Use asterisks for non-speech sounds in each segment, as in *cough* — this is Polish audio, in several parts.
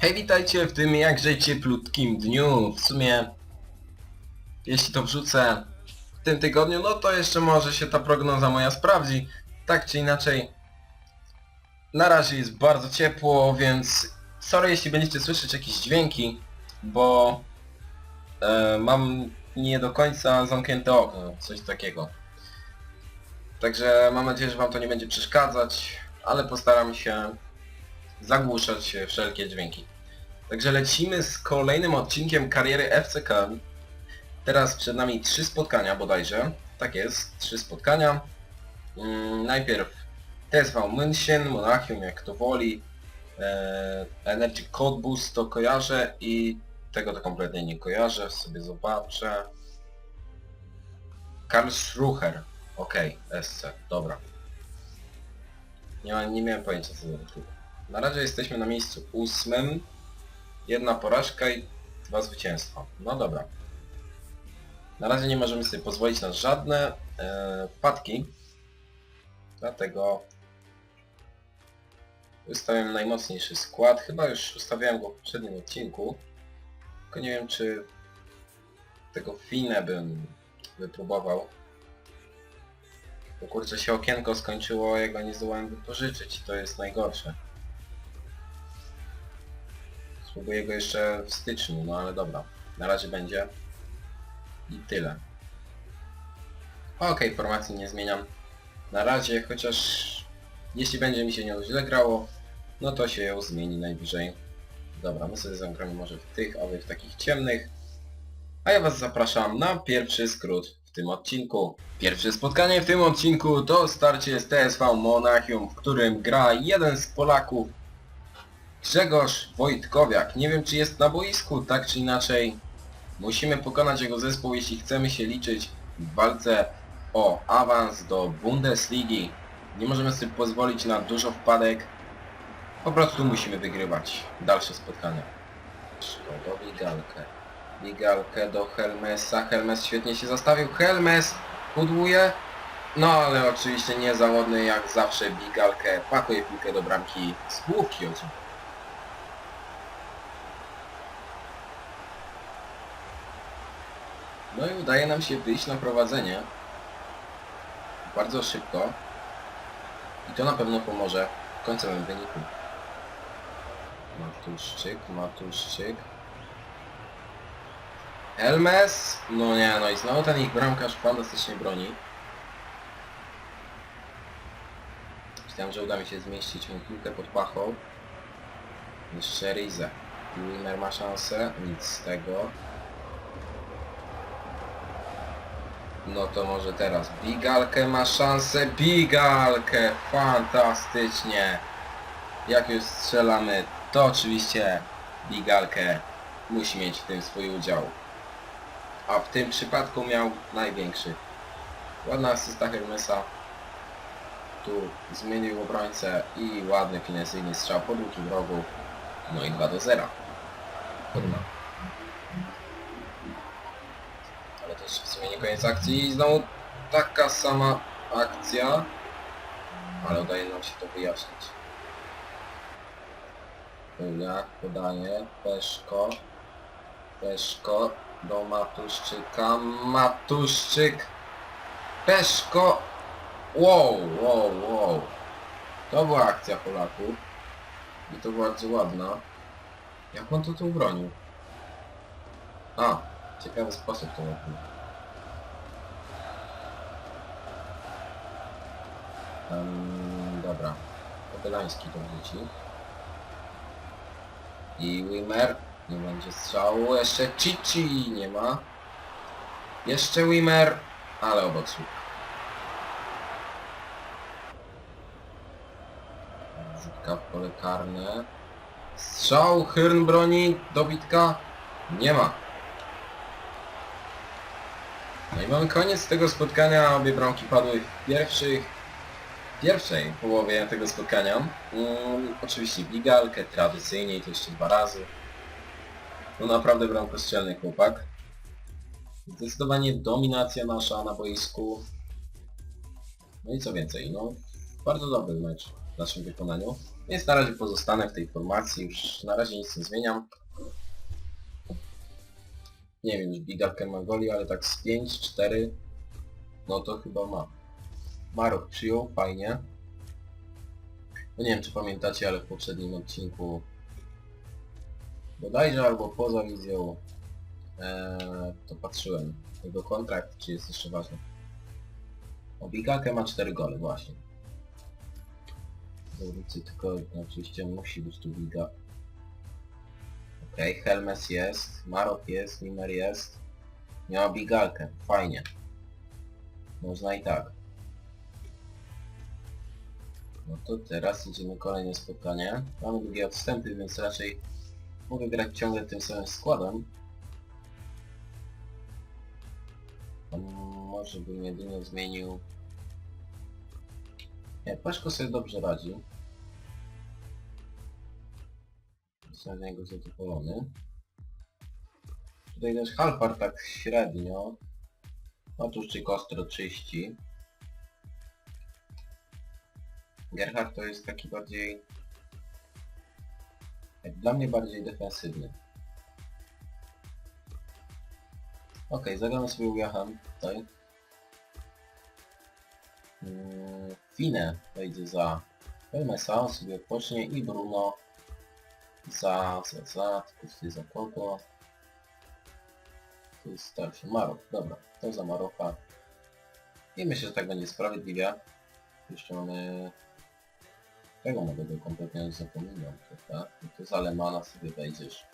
Hej, witajcie w tym jakże cieplutkim dniu. W sumie, jeśli to wrzucę w tym tygodniu, no to jeszcze może się ta prognoza moja sprawdzi. Tak czy inaczej, na razie jest bardzo ciepło, więc sorry jeśli będziecie słyszeć jakieś dźwięki, bo e, mam nie do końca zamknięte okno, coś takiego. Także mam nadzieję, że wam to nie będzie przeszkadzać, ale postaram się zagłuszać wszelkie dźwięki. Także lecimy z kolejnym odcinkiem kariery FCK. Teraz przed nami trzy spotkania bodajże. Tak jest, trzy spotkania. Mm, najpierw TSV München, Monachium jak to woli, e, Energy Boost to kojarzę i tego to kompletnie nie kojarzę, sobie zobaczę. Karlsruher, okej, SC, dobra. Nie, nie miałem pojęcia co za klub. Na razie jesteśmy na miejscu ósmym. Jedna porażka i dwa zwycięstwa. No dobra. Na razie nie możemy sobie pozwolić na żadne e, wpadki. Dlatego ustawiam najmocniejszy skład. Chyba już ustawiałem go w poprzednim odcinku. Tylko nie wiem czy tego Finę bym wypróbował. Bo kurczę się okienko skończyło, ja go nie zdołałem wypożyczyć to jest najgorsze. Spróbuję go jeszcze w styczniu, no ale dobra. Na razie będzie. I tyle. Okej, formacji nie zmieniam. Na razie, chociaż jeśli będzie mi się nią źle grało, no to się ją zmieni najwyżej. Dobra, my sobie zagramy może w tych, wy w takich ciemnych. A ja was zapraszam na pierwszy skrót w tym odcinku. Pierwsze spotkanie w tym odcinku to starcie z TSV Monachium, w którym gra jeden z Polaków, Grzegorz Wojtkowiak. Nie wiem czy jest na boisku, tak czy inaczej. Musimy pokonać jego zespół, jeśli chcemy się liczyć w walce o awans do Bundesligi. Nie możemy sobie pozwolić na dużo wpadek. Po prostu musimy wygrywać dalsze spotkania. Szkoda Wigalkę. Wigalkę do Helmesa. Helmes świetnie się zastawił. Helmes pudłuje. No ale oczywiście niezawodny jak zawsze Bigalkę. Pakuje piłkę do bramki z główki oczywiście. No i udaje nam się wyjść na prowadzenie. Bardzo szybko. I to na pewno pomoże w końcowym wyniku. Matuszczyk, Matuszczyk. Helmes! No nie, no i znowu ten ich bramkarz fantastycznie broni. Myślałem, że uda mi się zmieścić mu piłkę pod pachą. Jeszcze Rize. Wimmer ma szansę, nic z tego. No to może teraz Bigalkę ma szansę. Bigalkę! Fantastycznie! Jak już strzelamy, to oczywiście Bigalkę musi mieć w tym swój udział. A w tym przypadku miał największy. Ładna asysta Hermesa. Tu zmienił obrońcę i ładny finesyjny strzał po drugim rogu. No i 2 do 0. Trudno. Ale to jeszcze w sumie nie koniec akcji i znowu taka sama akcja. Ale udaje nam się to wyjaśnić. Julia, podanie, Peszko, Peszko do Matuszczyka, Matuszczyk, Peszko, wow, wow, wow. To była akcja Polaków i to bardzo ładna. Jak on to tu bronił? A, ciekawy sposób to robił. Um, dobra, Podelański to wróci. I Wimmer. Nie będzie strzału. Jeszcze Chichi nie ma. Jeszcze Wimmer. Ale obok słup. Rzutka w pole karne. Strzał. Hyrn broni. Dobitka. Nie ma. No i mamy koniec tego spotkania. Obie bramki padły w pierwszych pierwszej połowie tego spotkania. Mm, oczywiście bigalkę, tradycyjnie i to jeszcze dwa razy. No naprawdę bramkostrzelny chłopak. Zdecydowanie dominacja nasza na boisku. No i co więcej, no bardzo dobry mecz w naszym wykonaniu. Więc na razie pozostanę w tej formacji, już na razie nic nie zmieniam. Nie wiem, już Bigalkę ma goli, ale tak z 5-4, no to chyba ma. Marok przyjął, fajnie. No nie wiem, czy pamiętacie, ale w poprzednim odcinku bodajże albo poza wizją Eee, to patrzyłem. Jego kontrakt, czy jest jeszcze ważny. O, Bigakę ma 4 gole, właśnie. Zawrócę tylko, oczywiście musi być tu Biga. Okej, Helmes jest, Marok jest, Mimer jest. Miała Bigalkę, fajnie. Można i tak. No to teraz idziemy kolejne spotkanie. Mamy długie odstępy, więc raczej mogę grać ciągle tym samym składem. Może bym jedynie zmienił... Nie, Peszko sobie dobrze radzi. Jestem niego zadowolony. Tutaj też Halpar tak średnio. Matuszczyk ostro czyści. Gerhard to jest taki bardziej... Jak dla mnie bardziej defensywny. Okej, zagramy sobie Ujachem tutaj. Mm, Fine wejdzie za Helmesa, on sobie odpocznie i Bruno za, za, za, tylko tutaj za kogo? To jest starszy Marok, dobra, to za Maroka. I myślę, że tak będzie sprawiedliwie. Jeszcze mamy... Tego mogę do kompletnie zapominam, prawda? I to za Alemana sobie wejdziesz.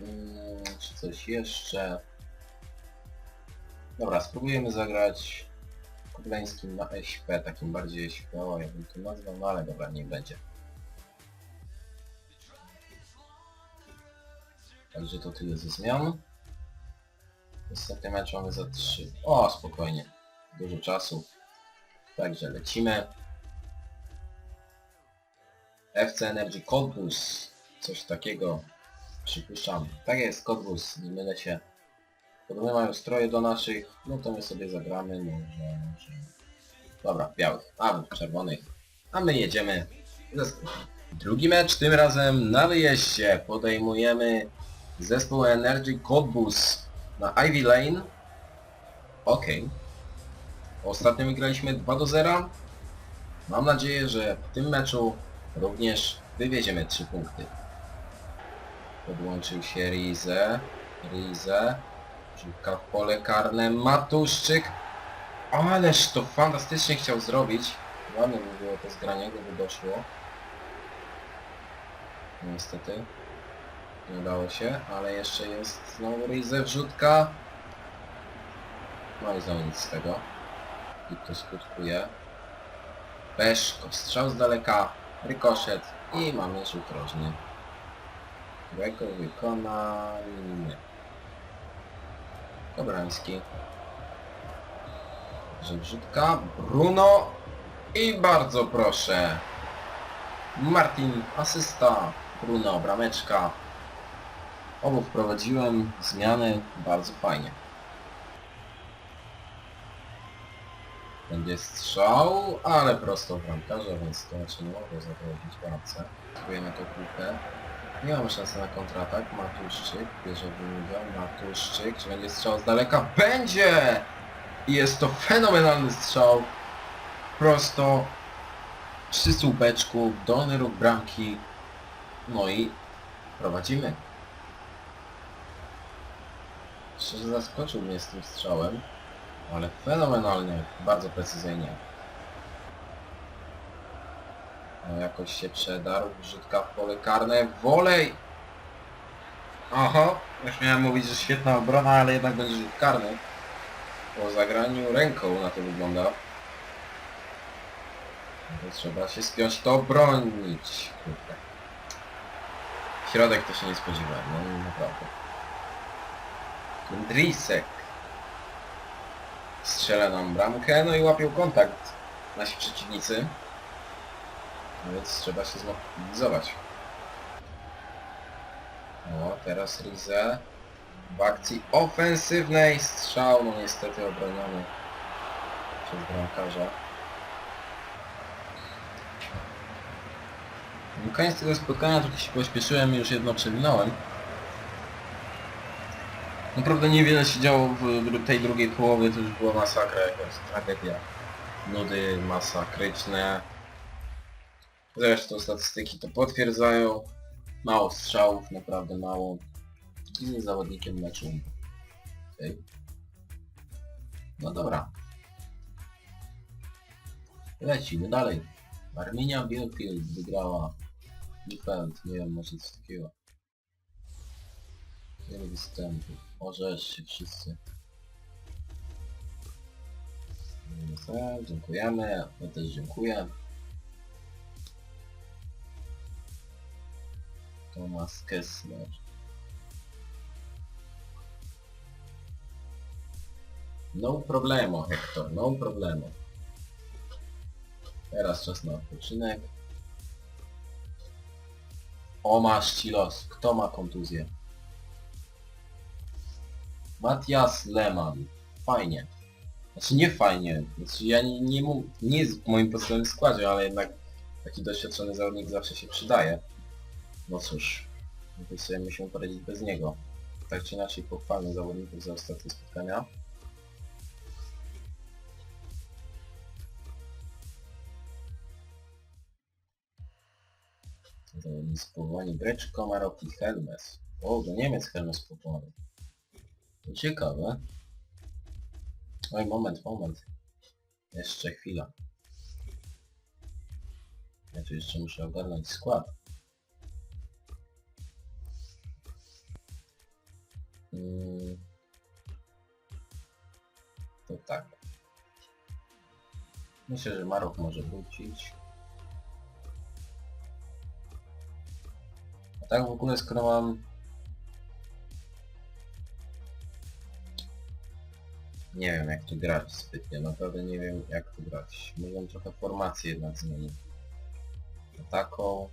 Mm, czy coś jeszcze? Dobra, spróbujemy zagrać Kobleńskim na SP, takim bardziej SP, o ja to nazwał, no ale dobra, niech będzie. Także to tyle ze zmian. Następny mecz mamy za 3. O, spokojnie. Dużo czasu. Także lecimy. FC Energy Coldbus. Coś takiego. Przypuszczam. Tak jest, Coldbus, nie mylę się. Podobne mają stroje do naszych, no to my sobie zagramy, może, może... Dobra, białych, a czerwonych. A my jedziemy. Drugi mecz, tym razem na wyjeździe. Podejmujemy zespół Energy Coldbus na Ivy Lane. Okej. Ostatnio wygraliśmy 2 do 0. Mam nadzieję, że w tym meczu również wywieziemy 3 punkty. Podłączył się Rize. Rize. Piłka w pole karne. Matuszczyk. Ależ to fantastycznie chciał zrobić. Ładne by było to zgranie, gdyby doszło. Niestety. Nie udało się, ale jeszcze jest znowu Rize wrzutka. No i znowu nic z tego. I to skutkuje. Peszko, strzał z daleka, rykoszet i mamy rzut rożny. Którego wykonanie. Dobrański. Że wrzutka. Bruno. I bardzo proszę. Martin, asysta. Bruno, brameczka. Obu wprowadziłem zmiany. Bardzo fajnie. Będzie strzał, ale prosto w bramkarza, więc to raczej nie mogło zawodzić bramce. Spróbujemy tą piłkę. Nie mam szansy na kontratak. Matuszczyk, bierze Winiga, Matuszczyk, czy będzie strzał z daleka? Będzie! I jest to fenomenalny strzał. Prosto przy słupeczku, dolny róg bramki. No i prowadzimy. Szczerze zaskoczył mnie z tym strzałem, ale fenomenalnie, bardzo precyzyjnie. No, jakoś się przedarł, wrzutka w pole karne, wolej! Aha, już miałem mówić, że świetna obrona, ale jednak będzie rzut karny. Po zagraniu ręką na to wygląda. To trzeba się spiąć, to bronić. Kurde. Środek to się nie spodziewałem, no naprawdę. Kundrisek strzela nam bramkę, no i łapią kontakt nasi przeciwnicy. No więc trzeba się zmobilizować. O, teraz Rize w akcji ofensywnej strzał, no niestety obroniony przez bramkarza. Na koniec tego spotkania trochę się pośpieszyłem i już jedno przewinąłem. Naprawdę niewiele się działo w tej drugiej połowie, to już była masakra jakaś, tragedia. Nudy masakryczne. Zresztą statystyki to potwierdzają. Mało strzałów, naprawdę mało. I z zawodnikiem meczu. No dobra. Lecimy dalej. Arminia Bielefeld wygrała. Bielefeld, nie wiem, może coś takiego. Wiele występów. Możesz się wszyscy. Dziękujemy. Ja też dziękuję. Thomas Kessler. No problemo, Hector, no problemo. Teraz czas na odpoczynek. O, masz ci los. Kto ma kontuzję? Matias Lehmann. Fajnie. Znaczy nie fajnie. Znaczy ja nie, nie, mu- nie jest w moim podstawowym składzie, ale jednak taki doświadczony zawodnik zawsze się przydaje. No cóż, jakoś sobie musimy poradzić bez niego. Tak czy inaczej pochwalmy zawodników za ostatnie spotkania. Zawodnicy powołani Brecz, Komarok i Helmes. O, do Niemiec Helmes powołany. Ciekawe. Oj, moment, moment. Jeszcze chwila. Ja tu jeszcze muszę ogarnąć skład. Mm. To tak. Myślę, że Marok może wrócić. A tak w ogóle skoro mam... Nie wiem jak tu grać zbytnio, naprawdę nie wiem jak tu grać. Mogę trochę formację jednak zmienić. Taką...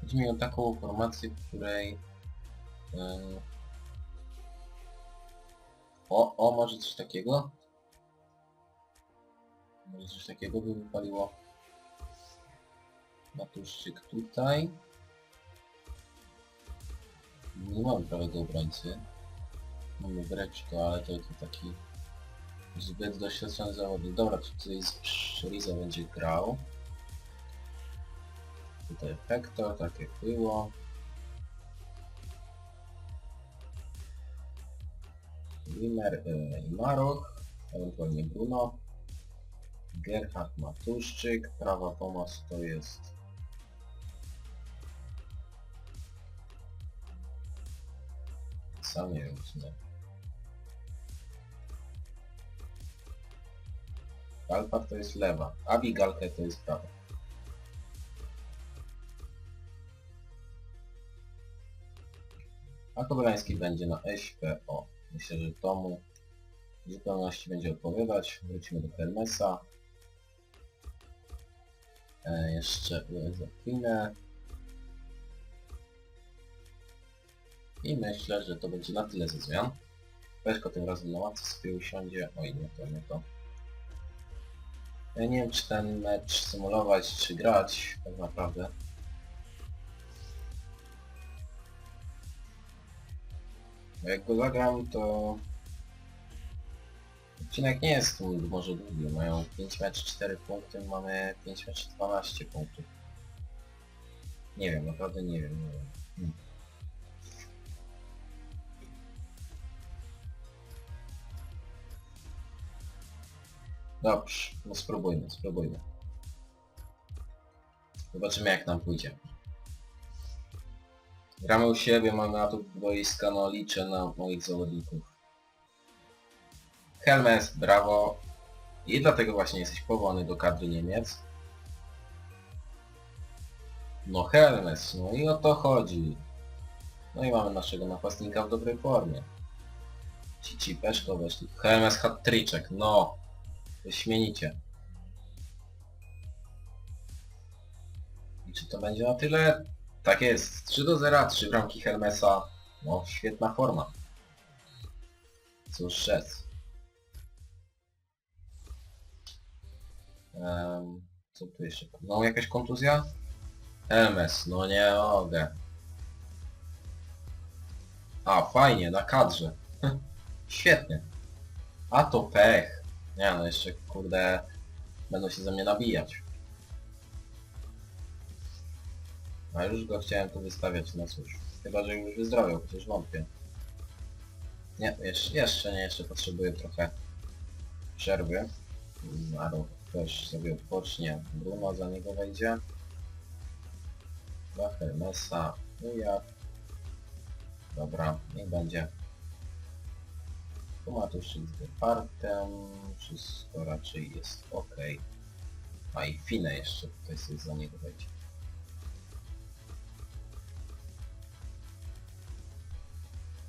Chodzi mi o taką formację, w której... Yy... O, o, może coś takiego? Może coś takiego by wypaliło. Matuszczyk tutaj. Nie mamy prawego obrońcy. Mamy Breczko, ale to, to taki zbyt doświadczony zawodnik. Dobra, tutaj Riza będzie grał. Tutaj Hector, tak jak było. Wimmer y, i Maroch, ewentualnie Bruno. Gerhard Matuszczyk, prawa pomoc to jest sam nie wiem to jest lewa, Abigalkę to jest prawa. A Kobelański będzie na SPO. Myślę, że to mu w zupełności będzie odpowiadać. Wrócimy do Hermesa. E, jeszcze zapinę. I myślę, że to będzie na tyle ze zmian. Weźko tym razem na ławce sobie usiądzie. Oj, nie to, nie to. Ja nie wiem, czy ten mecz symulować, czy grać, tak naprawdę. Bo jak go zagram, to... Odcinek nie jest może długi, mają 5 mecz 4 punkty, mamy 5 mecz 12 punktów. Nie wiem, naprawdę nie wiem, nie wiem. Dobrze, no spróbujmy, spróbujmy. Zobaczymy jak nam pójdzie. Gramy u siebie, mamy na to boiska, no liczę na moich zawodników. Helmes, brawo. I dlatego właśnie jesteś powołany do kadry Niemiec. No Helmes, no i o to chodzi. No i mamy naszego napastnika w dobrej formie. Cici, Peszko weszli. Helmes hat no. Wyśmienicie. I czy to będzie na tyle? Tak jest. 3 do 0, 3 bramki Hermesa. No, świetna forma. Cóż rzec. Co tu jeszcze? No jakaś kontuzja? MS, no nie mogę. A, fajnie, na kadrze. *laughs* Świetnie. A to pech. Nie no, jeszcze kurde będą się ze mnie nabijać. A już go chciałem tu wystawiać, no cóż. Chyba, że już wyzdrowiał, chociaż wątpię. Nie, jeszcze, jeszcze nie, jeszcze potrzebuję trochę przerwy. Maro też sobie odpocznie. Bruno za niego wejdzie. Dla Hermesa. No ja. Dobra, niech będzie. Tu ma tu z Departem. Wszystko raczej jest ok. A i Fine jeszcze tutaj sobie za niego wejdzie.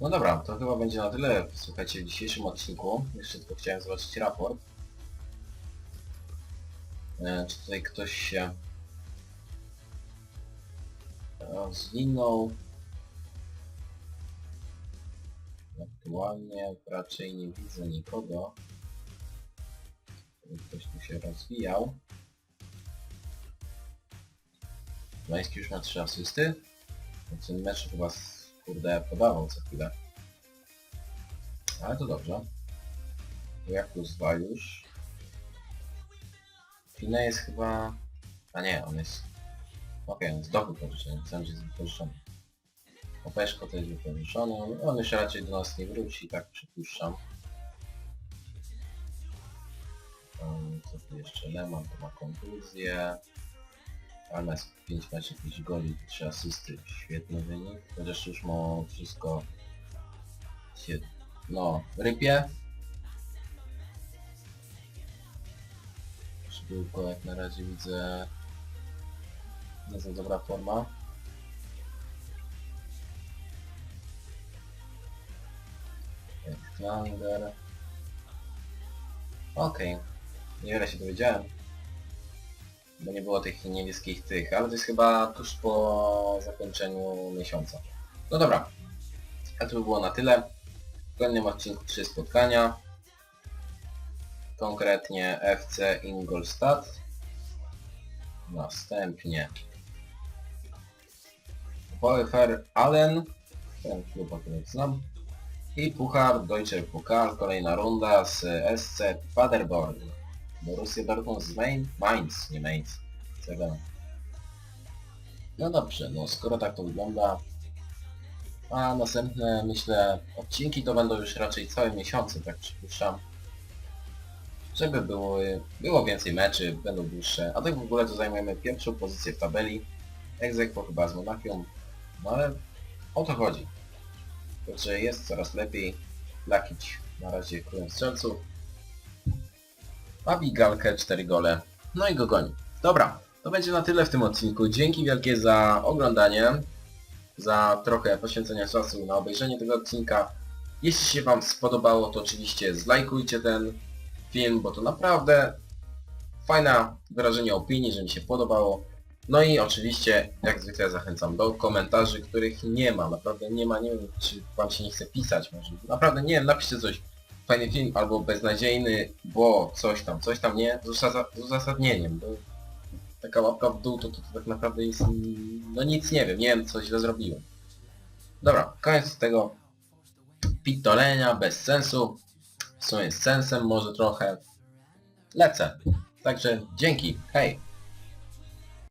No dobra, to chyba będzie na tyle, słuchajcie, w dzisiejszym odcinku. Jeszcze tylko chciałem zobaczyć raport. E, czy tutaj ktoś się e, zwinął? Aktualnie raczej nie widzę nikogo. Ktoś tu się rozwijał. Mański już ma 3 asysty. W tym meczu chyba kurde podawał co chwilę. Ale to dobrze. Jak plus 2 już. Fine jest chyba... A nie, on jest... Okej, on jest do wypożyczenia, myślałem, że jest wypożyczony. Opeszko to jest wypożyczony, on- on już raczej do nas nie wróci, tak przypuszczam. Co tu jeszcze? Leman to ma kontuzję. Almes 5 meczów, 5 goli, 3 asysty, świetny wynik. Chociaż już ma wszystko się... No, rypie. Szybko jak na razie widzę... Nie za dobra forma. Klanger. Okej. Niewiele się dowiedziałem. Bo nie było tych niebieskich tych, ale to jest chyba tuż po zakończeniu miesiąca. No dobra. A to by było na tyle. W kolejnym odcinku trzy spotkania. Konkretnie FC Ingolstadt. Następnie VfR Allen. Ten klub akurat znam. I Puchar Deutscher Pokal, kolejna runda z SC Paderborn. Borussia Dortmund z Main, Mainz, nie Mainz. CB. No dobrze, no skoro tak to wygląda, a następne, myślę, odcinki to będą już raczej całe miesiące, tak przypuszczam. Żeby było, było więcej meczy, będą dłuższe, a tak w ogóle to zajmujemy pierwszą pozycję w tabeli. Egzekwo chyba z Monachium, no ale o to chodzi. Także jest coraz lepiej. Lakić na razie królem strzelców. Babi Galkę 4 gole. No i go goni. Dobra, to będzie na tyle w tym odcinku. Dzięki wielkie za oglądanie. Za trochę poświęcenia czasu na obejrzenie tego odcinka. Jeśli się Wam spodobało, to oczywiście zlajkujcie ten film, bo to naprawdę fajne wyrażenie opinii, że mi się podobało. No i oczywiście, jak zwykle zachęcam do komentarzy, których nie ma, naprawdę nie ma, nie wiem czy wam się nie chce pisać może. Naprawdę nie wiem, napiszcie coś, fajny film albo beznadziejny, bo coś tam, coś tam nie, z, uzasadnieniem, bo taka łapka w dół to, to, to tak naprawdę jest, no nic nie wiem, nie wiem co źle zrobiłem. Dobra, koniec tego pitolenia, bez sensu, w sumie z sensem może trochę, lecę. Także dzięki, hej!